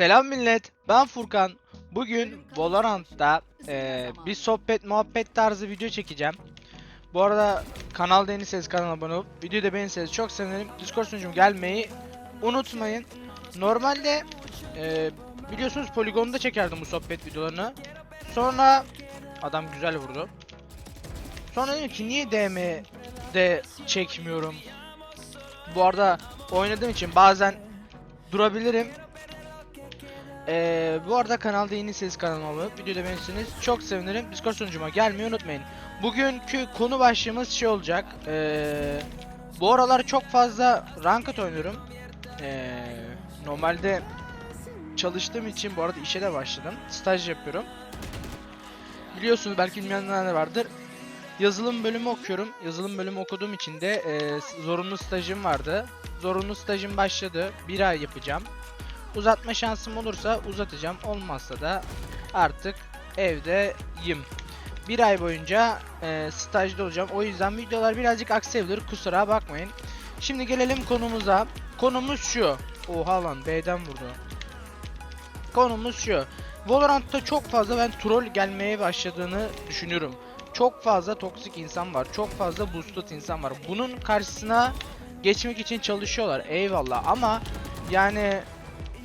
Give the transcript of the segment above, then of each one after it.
Selam millet, ben Furkan. Bugün Valorant'ta eee, bir sohbet muhabbet tarzı video çekeceğim. Bu arada kanalda yeniyseniz kanala abone olup videoyu da beğenirseniz çok sevinirim. Discord sunucuma gelmeyi unutmayın. Normalde eee, biliyorsunuz poligonda çekerdim bu sohbet videolarını. Sonra adam güzel vurdu. Sonra dedim ki niye DM'de çekmiyorum. Bu arada oynadığım için bazen durabilirim. Ee, bu arada kanalda yeniyseniz kanalıma abone olup videoda beğenirseniz çok sevinirim. Discord sunucuma gelmeyi unutmayın. Bugünkü konu başlığımız şey olacak. Ee, bu aralar çok fazla ranked oynuyorum. Ee, normalde çalıştığım için bu arada işe de başladım. Staj yapıyorum. Biliyorsunuz belki bilmeyenler de vardır. Yazılım bölümü okuyorum. Yazılım bölümü okuduğum için de e, zorunlu stajım vardı. Zorunlu stajım başladı. Bir ay yapacağım. Uzatma şansım olursa uzatacağım. Olmazsa da artık evdeyim. Bir ay boyunca e, stajda olacağım. O yüzden videolar birazcık aksayabilir. Kusura bakmayın. Şimdi gelelim konumuza. Konumuz şu. Oha lan B'den vurdu. Konumuz şu. Valorant'ta çok fazla ben troll gelmeye başladığını düşünüyorum. Çok fazla toksik insan var. Çok fazla boosted insan var. Bunun karşısına geçmek için çalışıyorlar. Eyvallah ama yani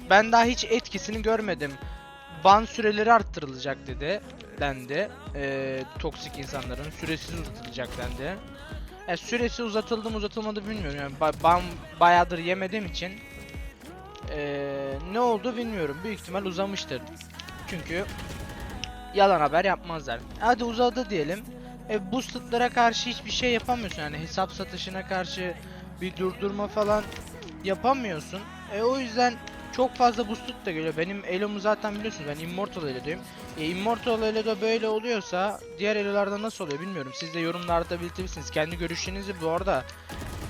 ben daha hiç etkisini görmedim. Ban süreleri arttırılacak dedi dendi. Ee, toksik insanların süresi uzatılacak dendi. E, süresi uzatıldı mı uzatılmadı bilmiyorum. Yani ba- ban bayağıdır yemediğim için ee, ne oldu bilmiyorum. Büyük ihtimal uzamıştır. Çünkü yalan haber yapmazlar. Hadi uzadı diyelim. E, boosted'lara karşı hiçbir şey yapamıyorsun. Yani hesap satışına karşı bir durdurma falan yapamıyorsun. E, o yüzden çok fazla boosted da geliyor. Benim elomu zaten biliyorsunuz ben Immortal Elo'duyum. E, Immortal Elo'da böyle oluyorsa diğer Elo'larda nasıl oluyor bilmiyorum. Siz de yorumlarda belirtebilirsiniz. Kendi görüşlerinizi bu arada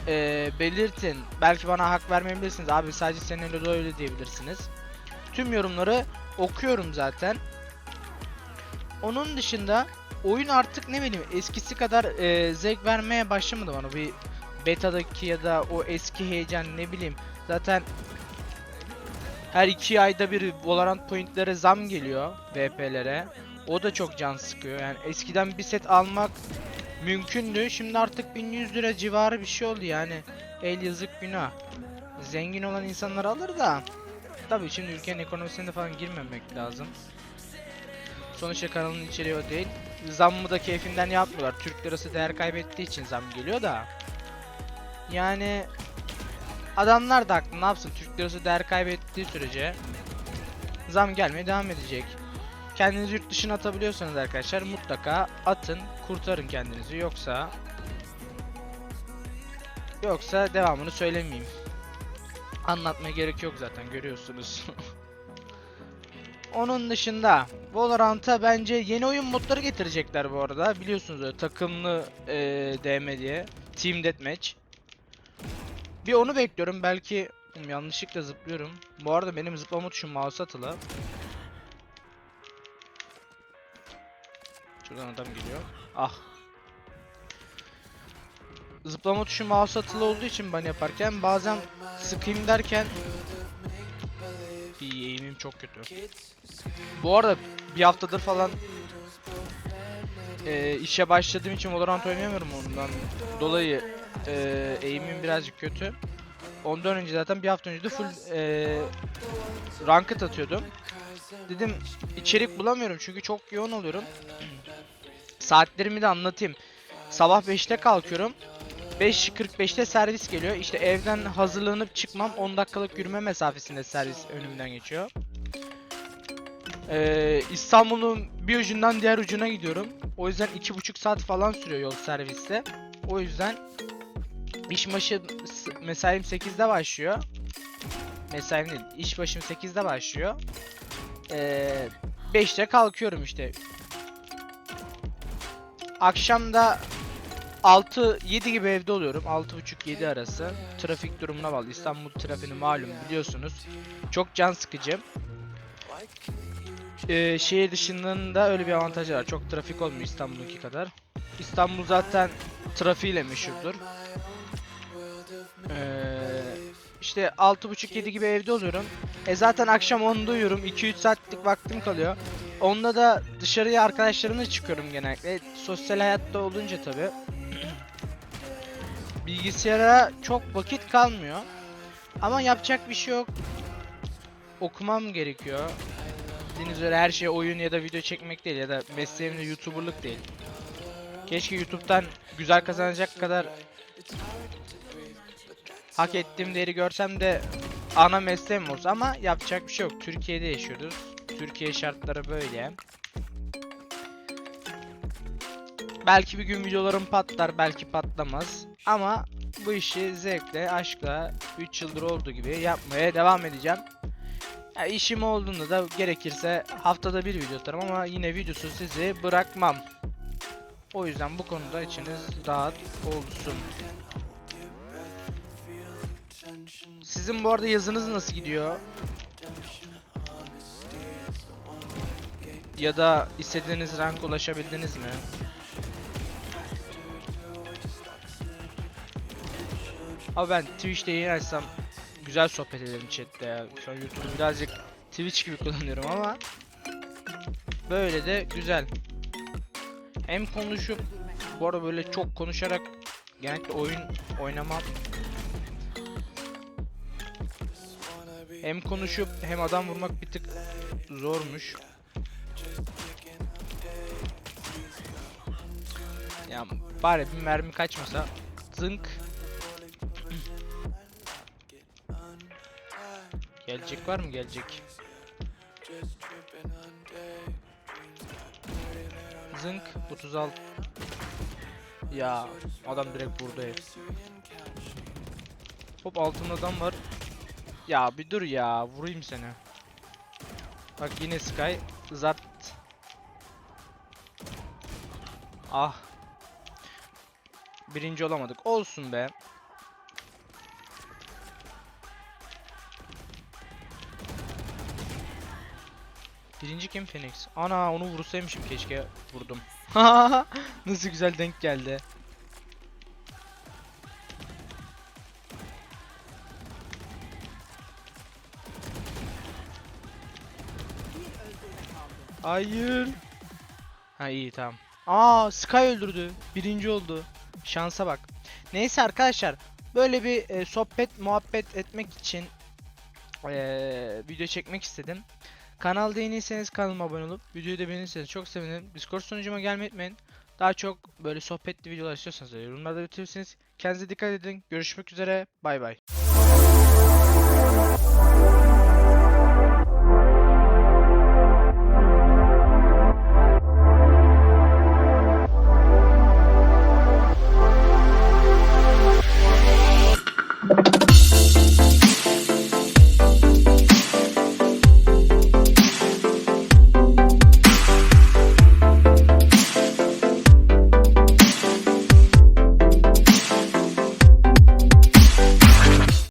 e, belirtin. Belki bana hak vermeyebilirsiniz. Abi sadece senin Elo'da öyle diyebilirsiniz. Tüm yorumları okuyorum zaten. Onun dışında oyun artık ne bileyim eskisi kadar e, zevk vermeye başlamadı bana. Bir beta'daki ya da o eski heyecan ne bileyim. Zaten her iki ayda bir Valorant pointlere zam geliyor VP'lere. O da çok can sıkıyor. Yani eskiden bir set almak mümkündü. Şimdi artık 1100 lira civarı bir şey oldu yani. El yazık günah. Zengin olan insanlar alır da. Tabii şimdi ülkenin ekonomisine falan girmemek lazım. Sonuçta kanalın içeriği o değil. Zammı da keyfinden yapmıyorlar. Türk lirası değer kaybettiği için zam geliyor da. Yani adamlar da haklı ne yapsın Türk lirası değer kaybettiği sürece zam gelmeye devam edecek. Kendinizi yurt dışına atabiliyorsanız arkadaşlar mutlaka atın kurtarın kendinizi yoksa yoksa devamını söylemeyeyim. Anlatmaya gerek yok zaten görüyorsunuz. Onun dışında Valorant'a bence yeni oyun modları getirecekler bu arada. Biliyorsunuz öyle takımlı eee DM diye. Team Deathmatch. Bir onu bekliyorum. Belki Oğlum yanlışlıkla zıplıyorum. Bu arada benim zıplama tuşum mouse atılı. Şuradan adam geliyor. Ah. Zıplama tuşu mouse atılı olduğu için ben yaparken bazen sıkayım derken İyi eğimim çok kötü. Bu arada bir haftadır falan e, işe başladığım için Valorant oynayamıyorum ondan dolayı e, eğimim birazcık kötü. Ondan önce zaten bir hafta önce de full e, ranked atıyordum. Dedim içerik bulamıyorum çünkü çok yoğun oluyorum. Saatlerimi de anlatayım. Sabah 5'te kalkıyorum. 5.45'te servis geliyor. İşte evden hazırlanıp çıkmam 10 dakikalık yürüme mesafesinde servis önümden geçiyor. Ee, İstanbul'un bir ucundan diğer ucuna gidiyorum. O yüzden 2,5 saat falan sürüyor yol serviste. O yüzden iş başı mesaim 8'de başlıyor. Mesaim değil, iş başım 8'de başlıyor. Ee, 5'te kalkıyorum işte. Akşam da 6-7 gibi evde oluyorum. 6.30-7 arası. Trafik durumuna bağlı. İstanbul trafiğini malum biliyorsunuz. Çok can sıkıcı. Ee, şehir dışında öyle bir avantajı var. Çok trafik olmuyor İstanbul'unki kadar. İstanbul zaten trafiğiyle meşhurdur. Ee, işte 6.30-7 gibi evde oluyorum. E zaten akşam 10'da uyuyorum. 2-3 saatlik vaktim kalıyor. Onda da dışarıya arkadaşlarımla çıkıyorum genellikle. Sosyal hayatta olunca tabi. Bilgisayara çok vakit kalmıyor. Ama yapacak bir şey yok. Okumam gerekiyor. Bildiğiniz üzere her şey oyun ya da video çekmek değil ya da mesleğim de YouTuber'lık değil. Keşke YouTube'dan güzel kazanacak kadar hak ettiğim değeri görsem de ana mesleğim olsa ama yapacak bir şey yok. Türkiye'de yaşıyoruz. Türkiye şartları böyle. Belki bir gün videolarım patlar, belki patlamaz. Ama bu işi zevkle, aşkla 3 yıldır olduğu gibi yapmaya devam edeceğim. Ya işim olduğunda da gerekirse haftada bir video atarım ama yine videosuz sizi bırakmam. O yüzden bu konuda içiniz rahat olsun. Sizin bu arada yazınız nasıl gidiyor? Ya da istediğiniz rank ulaşabildiniz mi? Abi ben Twitch'te yayın açsam güzel sohbet ederim chatte ya. Şu an YouTube'u birazcık Twitch gibi kullanıyorum ama böyle de güzel. Hem konuşup bu arada böyle çok konuşarak genellikle oyun oynamam. Hem konuşup hem adam vurmak bir tık zormuş. Ya bari bir mermi kaçmasa zınk Gelecek var mı gelecek? Zınk 36 Ya adam direkt vurdu ev. Hop altında adam var. Ya bir dur ya vurayım seni. Bak yine Sky zart. Ah. Birinci olamadık. Olsun be. Birinci kim Phoenix? Ana onu vursaymışım keşke vurdum. Nasıl güzel denk geldi. Hayır. Ha iyi tamam. Aa Sky öldürdü. Birinci oldu. Şansa bak. Neyse arkadaşlar. Böyle bir e, sohbet muhabbet etmek için e, video çekmek istedim. Kanalda yeniyseniz kanalıma abone olup videoyu da beğenirseniz çok sevinirim. Discord sunucuma gelmeyi unutmayın. Daha çok böyle sohbetli videolar istiyorsanız da yorumlarda belirtirsiniz. Kendinize dikkat edin. Görüşmek üzere. Bay bay.